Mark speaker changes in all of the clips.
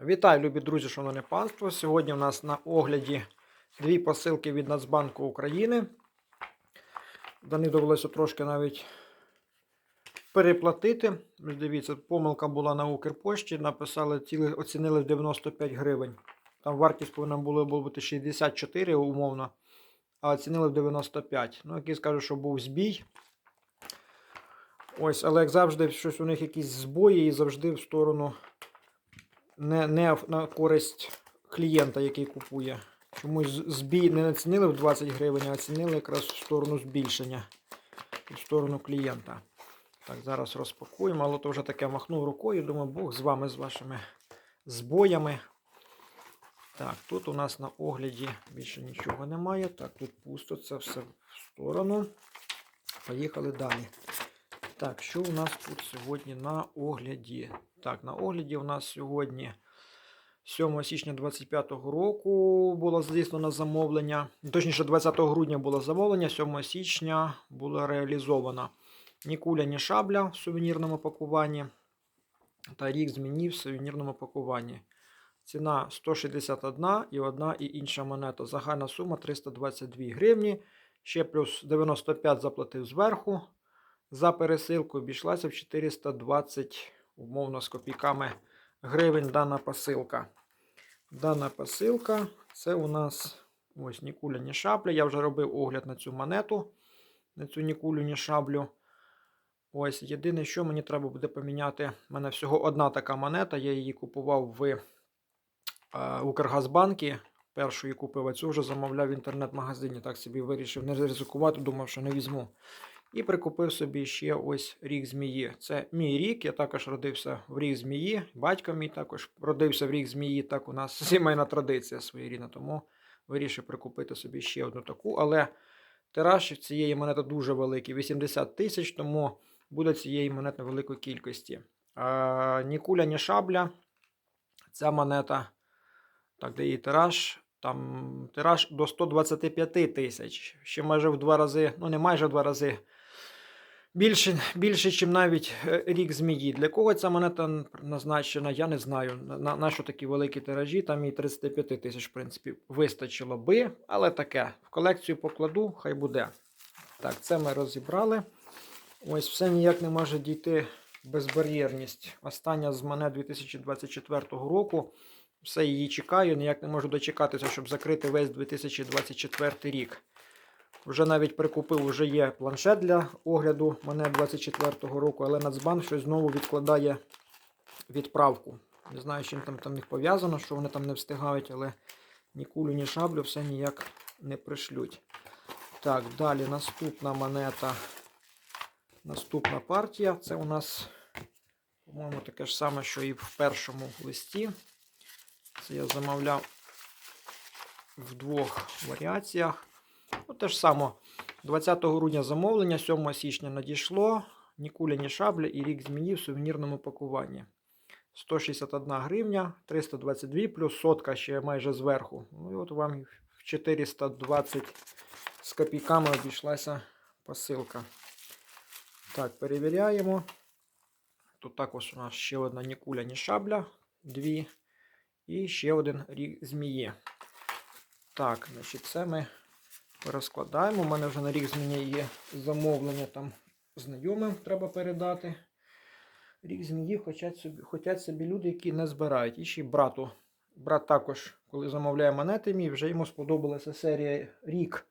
Speaker 1: Вітаю, любі друзі, шановне панство. Сьогодні у нас на огляді дві посилки від Нацбанку України. До них довелося трошки навіть переплатити. Дивіться, помилка була на Укрпошті. Написали, ціли, оцінили в 95 гривень. Там вартість повинна була бути 64 умовно, а оцінили в 95. Ну, який скажу, що був збій. Ось, але як завжди, щось у них якісь збої і завжди в сторону не, не на користь клієнта, який купує. Чомусь збій не націнили в 20 гривень, а оцінили якраз в сторону збільшення, в сторону клієнта. Так, зараз розпакуємо, але то вже таке махнув рукою. Думаю, Бог з вами, з вашими збоями. Так, тут у нас на огляді більше нічого немає. Так, тут пусто, це все в сторону. Поїхали далі. Так, що у нас тут сьогодні на огляді? Так, на огляді у нас сьогодні 7 січня 25 року було здійснено замовлення. Точніше, 20 грудня було замовлення, 7 січня було реалізовано. Ні куля, ні шабля в сувенірному пакуванні. Та рік змінів в сувенірному пакуванні. Ціна 161 і одна і інша монета. Загальна сума 322 гривні. Ще плюс 95 заплатив зверху. За пересилку обійшлася в 420, умовно, з копійками гривень дана посилка. Дана посилка це у нас ось ні куля, ні шабля. Я вже робив огляд на цю монету, на цю ні кулю, ні шаблю. Ось, єдине, що мені треба буде поміняти. У мене всього одна така монета. Я її купував в е, Укргазбанкі. Першу її купив, а цю вже замовляв в інтернет-магазині. Так собі вирішив не ризикувати, думав, що не візьму. І прикупив собі ще ось рік змії. Це мій рік. Я також родився в рік змії. Батько мій також родився в рік змії. Так у нас сімейна традиція своєрідна. Тому вирішив прикупити собі ще одну таку. Але тираж цієї монети дуже великий 80 тисяч, тому буде цієї монети великої кількості. А, ні куля, ні шабля. Ця монета, так, де її тираж. Там тираж до 125 тисяч. Ще майже в два рази, ну не майже в два рази більше, більше, ніж навіть е, рік змії. Для кого ця монета назначена, я не знаю. На, на що такі великі тиражі, там і 35 тисяч, в принципі, вистачило би, але таке. В колекцію покладу, хай буде. Так, це ми розібрали. Ось все ніяк не може дійти безбар'єрність. Остання з монет 2024 року. Все її чекаю, ніяк не можу дочекатися, щоб закрити весь 2024 рік. Вже навіть прикупив, вже є планшет для огляду монет 24 року, але Нацбанк щось знову відкладає відправку. Не знаю, з чим там, там них пов'язано, що вони там не встигають, але ні кулю, ні шаблю все ніяк не пришлють. Так, далі наступна монета. Наступна партія. Це у нас, по-моєму, таке ж саме, що і в першому листі. Це я замовляв в двох варіаціях. Ну, те ж саме. 20 грудня замовлення, 7 січня надійшло. Ні куля, ні шабля і рік змінів в сувенірному пакуванні. 161 гривня, 322 плюс сотка ще майже зверху. Ну і от вам в 420 з копійками обійшлася посилка. Так, перевіряємо. Тут також у нас ще одна ні куля, ні шабля. Дві. І ще один рік змії. Так, значить, це ми розкладаємо. У мене вже на рік змії є замовлення там знайомим треба передати. Рік змії хочуть собі, хочуть собі люди, які не збирають. І ще брату. Брат також, коли замовляє монети мій, вже йому сподобалася серія рік.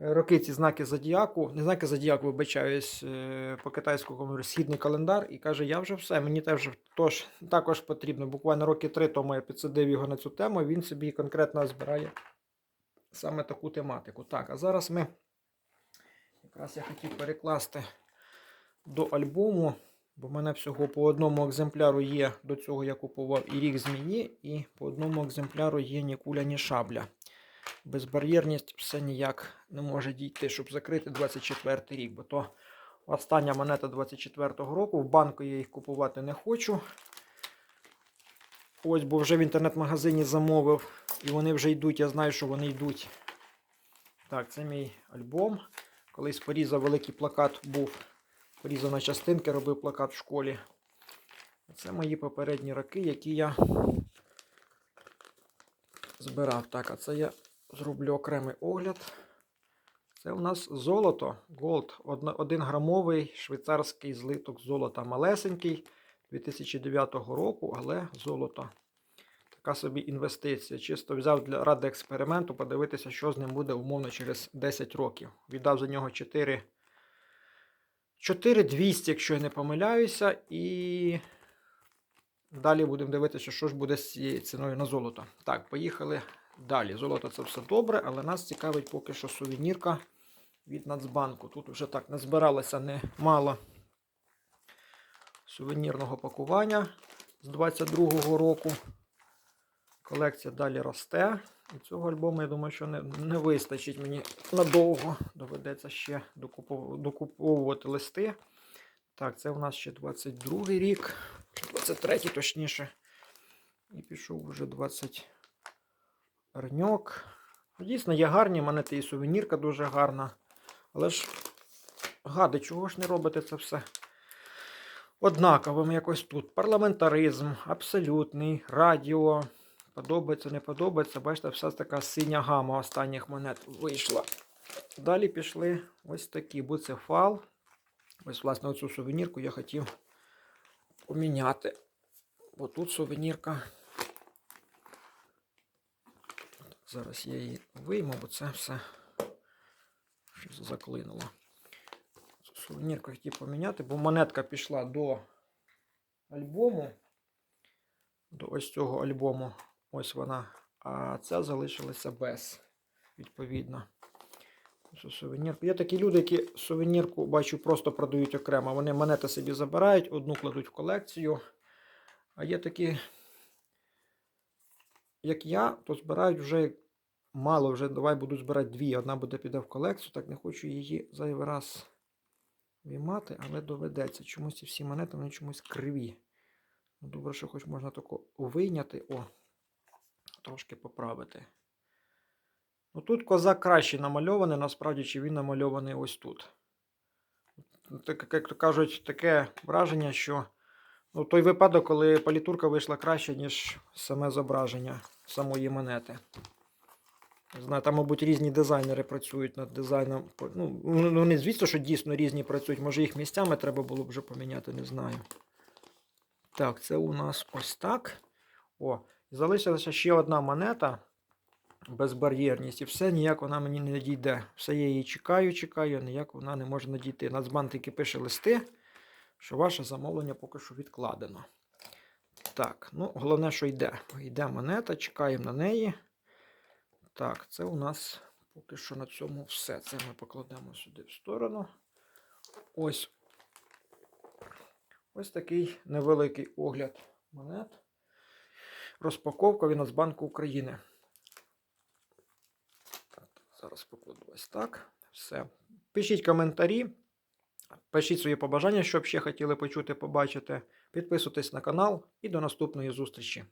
Speaker 1: Е, Роки ці знаки зодіаку, не знаки зодіаку, вибачаюсь, е, по китайському східний календар, і каже, я вже все, мені теж тож, також потрібно. Буквально роки три тому я підсадив його на цю тему, він собі конкретно збирає саме таку тематику. Так, а зараз ми якраз я хотів перекласти до альбому, бо в мене всього по одному екземпляру є, до цього я купував і рік змії, і по одному екземпляру є ні куля, ні шабля. Безбар'єрність все ніяк не може дійти, щоб закрити 24 рік. Бо то остання монета 24-го року. В банку я їх купувати не хочу. Ось, бо вже в інтернет-магазині замовив. І вони вже йдуть. Я знаю, що вони йдуть. Так, це мій альбом. Колись порізав великий плакат був. Порізав на частинки, робив плакат в школі. Це мої попередні роки, які я збирав. Так, а це я зроблю окремий огляд. Це у нас золото Gold. 1 грамовий швейцарський злиток золота малесенький 2009 року, але золото. Така собі інвестиція. Чисто взяв для ради експерименту, подивитися, що з ним буде умовно через 10 років. Віддав за нього 4 4200, якщо я не помиляюся, і далі будемо дивитися, що ж буде з цією ціною на золото. Так, поїхали далі. Золото це все добре, але нас цікавить поки що сувенірка від Нацбанку. Тут вже так назбиралося немало сувенірного пакування з 22-го року. Колекція далі росте. І цього альбому, я думаю, що не, не вистачить мені надовго. Доведеться ще докуповувати листи. Так, це у нас ще 22 рік, 23-й точніше. І пішов вже 20 арньок. Ну, Дійсно, є гарні монети і сувенірка дуже гарна. Але ж, гади, чого ж не робите це все? Однаковим якось тут. Парламентаризм, абсолютний, радіо. Подобається, не подобається. Бачите, вся така синя гама останніх монет вийшла. Далі пішли ось такі буцефал. Ось, власне, оцю сувенірку я хотів поміняти. Бо тут сувенірка. Зараз я її вийму, бо це все щось заклинуло. Цю сувенірку хотів поміняти, бо монетка пішла до альбому. До ось цього альбому. Ось вона. А ця залишилася без, відповідно. Сувенірку. Є такі люди, які сувенірку, бачу, просто продають окремо. Вони монети собі забирають, одну кладуть в колекцію. А є такі, як я, то збирають вже мало, вже давай буду збирати дві. Одна буде піде в колекцію, так не хочу її зайвий раз виймати, але доведеться. Чомусь ці всі монети вони чомусь криві. Ну, Добре, що хоч можна тако вийняти. О, трошки поправити. Ну тут козак краще намальований, насправді, чи він намальований ось тут. Так, як то кажуть, таке враження, що ну, той випадок, коли палітурка вийшла краще, ніж саме зображення самої монети. Не Знаю, там, мабуть, різні дизайнери працюють над дизайном. Ну, ну, не звісно, що дійсно різні працюють. Може їх місцями треба було б вже поміняти, не знаю. Так, це у нас ось так. О, залишилася ще одна монета. Безбар'єрність. І все, ніяк вона мені не надійде. Все я її чекаю, чекаю, ніяк вона не може надійти. Нацбанк тільки пише листи, що ваше замовлення поки що відкладено. Так, ну, головне, що йде. Йде монета, чекаємо на неї. Так, це у нас поки що на цьому все. Це ми покладемо сюди в сторону. Ось. Ось такий невеликий огляд монет. Розпаковка від Нацбанку України. Зараз покладу ось так. Все. Пишіть коментарі, пишіть свої побажання, що б ще хотіли почути, побачити. Підписуйтесь на канал і до наступної зустрічі.